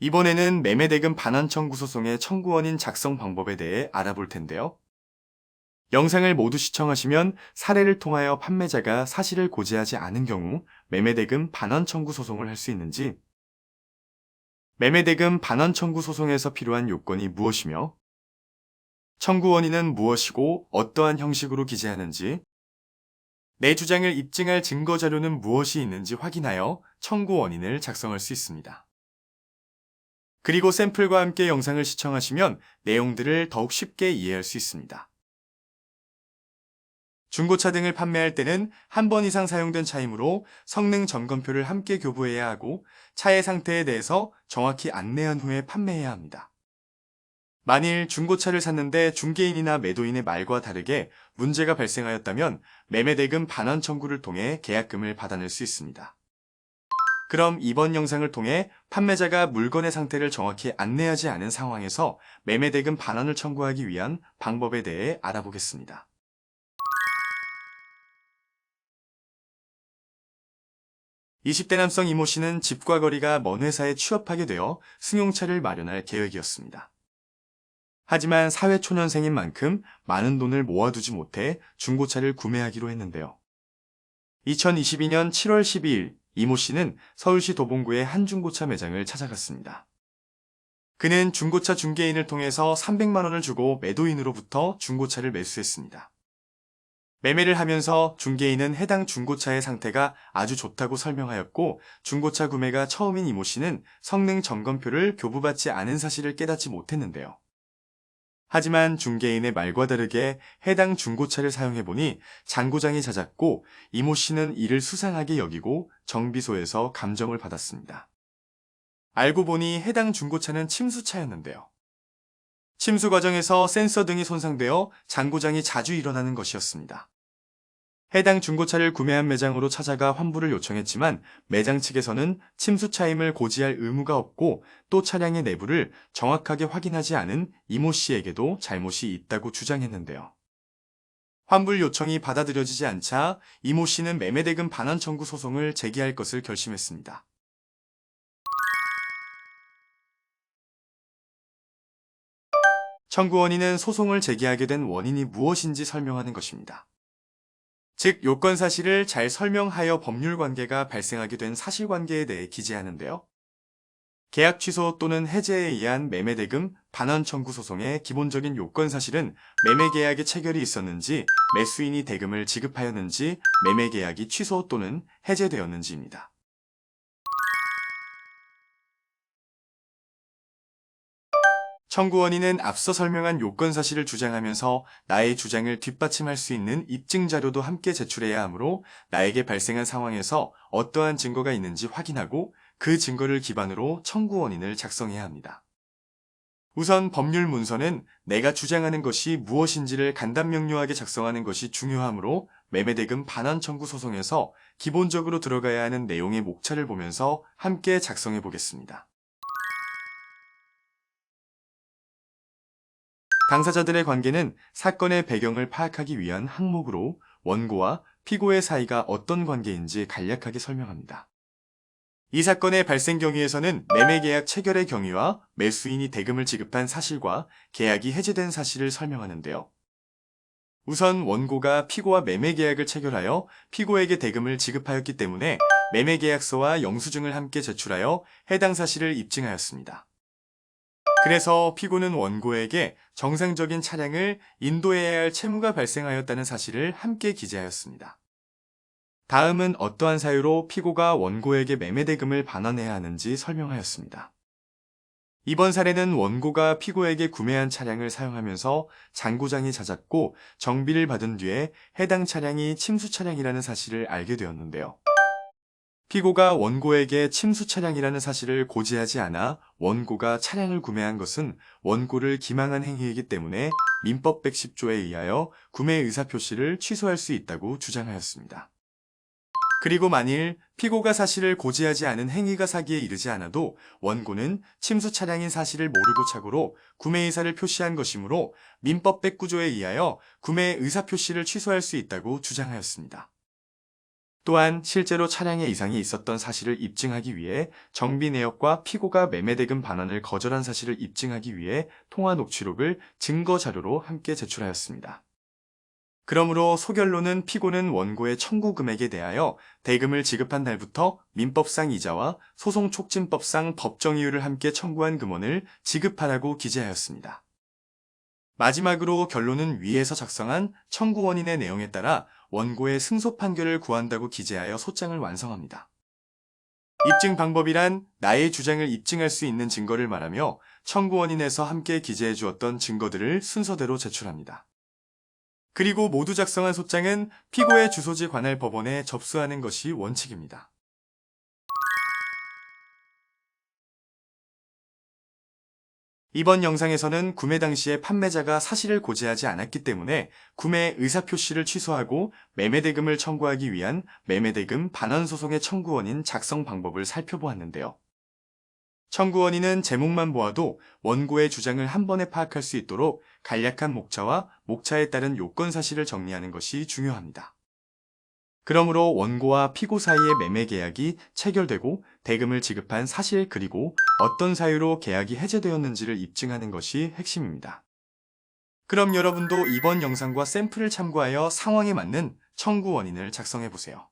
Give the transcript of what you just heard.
이번에는 매매대금 반환 청 구 소송의 청구원인 작성 방법에 대해 알아볼 텐데요. 영상을 모두 시청하시면 사례를 통하여 판매자가 사실을 고지하지 않은 경우 매매대금 반환 청구 소송을 할 수 있는지, 매매대금 반환 청구 소송에서 필요한 요건이 무엇이며, 청구 원인은 무엇이고 어떠한 형식으로 기재하는지, 내 주장을 입증할 증거 자료는 무엇이 있는지 확인하여 청구 원인을 작성할 수 있습니다. 그리고 샘플과 함께 영상을 시청하시면 내용들을 더욱 쉽게 이해할 수 있습니다. 중고차 등을 판매할 때는 한 번 이상 사용된 차이므로 성능 점검표를 함께 교부해야 하고 차의 상태에 대해서 정확히 안내한 후에 판매해야 합니다. 만일 중고차를 샀는데 중개인이나 매도인의 말과 다르게 문제가 발생하였다면 매매대금 반환 청구를 통해 계약금을 받아낼 수 있습니다. 그럼 이번 영상을 통해 판매자가 물건의 상태를 정확히 안내하지 않은 상황에서 매매대금 반환을 청구하기 위한 방법에 대해 알아보겠습니다. 20대 남성 이모 씨는 집과 거리가 먼 회사에 취업하게 되어 승용차를 마련할 계획이었습니다. 하지만 사회초년생인 만큼 많은 돈을 모아두지 못해 중고차를 구매하기로 했는데요. 2022년 7월 12일 이모 씨는 서울시 도봉구의 한 중고차 매장을 찾아갔습니다. 그는 중고차 중개인을 통해서 300만 원을 주고 매도인으로부터 중고차를 매수했습니다. 매매를 하면서 중개인은 해당 중고차의 상태가 아주 좋다고 설명하였고 중고차 구매가 처음인 이모 씨는 성능 점검표를 교부받지 않은 사실을 깨닫지 못했는데요. 하지만 중개인의 말과 다르게 해당 중고차를 사용해보니 장고장이 잦았고 이모 씨는 이를 수상하게 여기고 정비소에서 감정을 받았습니다. 알고 보니 해당 중고차는 침수차였는데요. 침수 과정에서 센서 등이 손상되어 장고장이 자주 일어나는 것이었습니다. 해당 중고차를 구매한 매장으로 찾아가 환불을 요청했지만 매장 측에서는 침수차임을 고지할 의무가 없고 또 차량의 내부를 정확하게 확인하지 않은 이모 씨에게도 잘못이 있다고 주장했는데요. 환불 요청이 받아들여지지 않자 이모 씨는 매매대금 반환 청구 소송을 제기할 것을 결심했습니다. 청구원인은 소송을 제기하게 된 원인이 무엇인지 설명하는 것입니다. 즉, 요건 사실을 잘 설명하여 법률 관계가 발생하게 된 사실관계에 대해 기재하는데요. 계약 취소 또는 해제에 의한 매매 대금 반환 청구 소송의 기본적인 요건 사실은 매매 계약의 체결이 있었는지, 매수인이 대금을 지급하였는지, 매매 계약이 취소 또는 해제되었는지입니다. 청구원인은 앞서 설명한 요건 사실을 주장하면서 나의 주장을 뒷받침할 수 있는 입증 자료도 함께 제출해야 하므로 나에게 발생한 상황에서 어떠한 증거가 있는지 확인하고 그 증거를 기반으로 청구원인을 작성해야 합니다. 우선 법률 문서는 내가 주장하는 것이 무엇인지를 간단 명료하게 작성하는 것이 중요하므로 매매대금 반환 청구 소송에서 기본적으로 들어가야 하는 내용의 목차를 보면서 함께 작성해 보겠습니다. 당사자들의 관계는 사건의 배경을 파악하기 위한 항목으로 원고와 피고의 사이가 어떤 관계인지 간략하게 설명합니다. 이 사건의 발생 경위에서는 매매계약 체결의 경위와 매수인이 대금을 지급한 사실과 계약이 해제된 사실을 설명하는데요. 우선 원고가 피고와 매매계약을 체결하여 피고에게 대금을 지급하였기 때문에 매매계약서와 영수증을 함께 제출하여 해당 사실을 입증하였습니다. 그래서 피고는 원고에게 정상적인 차량을 인도해야 할 채무가 발생하였다는 사실을 함께 기재하였습니다. 다음은 어떠한 사유로 피고가 원고에게 매매대금을 반환해야 하는지 설명하였습니다. 이번 사례는 원고가 피고에게 구매한 차량을 사용하면서 장고장이 잦았고 정비를 받은 뒤에 해당 차량이 침수 차량이라는 사실을 알게 되었는데요. 피고가 원고에게 침수 차량이라는 사실을 고지하지 않아 원고가 차량을 구매한 것은 원고를 기망한 행위이기 때문에 민법 110조에 의하여 구매 의사 표시를 취소할 수 있다고 주장하였습니다. 그리고 만일 피고가 사실을 고지하지 않은 행위가 사기에 이르지 않아도 원고는 침수 차량인 사실을 모르고 착오로 구매 의사를 표시한 것이므로 민법 109조에 의하여 구매 의사 표시를 취소할 수 있다고 주장하였습니다. 또한 실제로 차량에 이상이 있었던 사실을 입증하기 위해 정비 내역과 피고가 매매 대금 반환을 거절한 사실을 입증하기 위해 통화 녹취록을 증거 자료로 함께 제출하였습니다. 그러므로 소결로는 피고는 원고의 청구 금액에 대하여 대금을 지급한 날부터 민법상 이자와 소송 촉진법상 법정 이유를 함께 청구한 금원을 지급하라고 기재하였습니다. 마지막으로 결론은 위에서 작성한 청구 원인의 내용에 따라 원고의 승소 판결을 구한다고 기재하여 소장을 완성합니다. 입증 방법이란 나의 주장을 입증할 수 있는 증거를 말하며 청구 원인에서 함께 기재해 주었던 증거들을 순서대로 제출합니다. 그리고 모두 작성한 소장은 피고의 주소지 관할 법원에 접수하는 것이 원칙입니다. 이번 영상에서는 구매 당시에 판매자가 사실을 고지하지 않았기 때문에 구매 의사표시를 취소하고 매매대금을 청구하기 위한 매매대금 반환 소송의 청구원인 작성 방법을 살펴보았는데요. 청구원인은 제목만 보아도 원고의 주장을 한 번에 파악할 수 있도록 간략한 목차와 목차에 따른 요건 사실을 정리하는 것이 중요합니다. 그러므로 원고와 피고 사이의 매매 계약이 체결되고 대금을 지급한 사실 그리고 어떤 사유로 계약이 해제되었는지를 입증하는 것이 핵심입니다. 그럼 여러분도 이번 영상과 샘플을 참고하여 상황에 맞는 청구 원인을 작성해 보세요.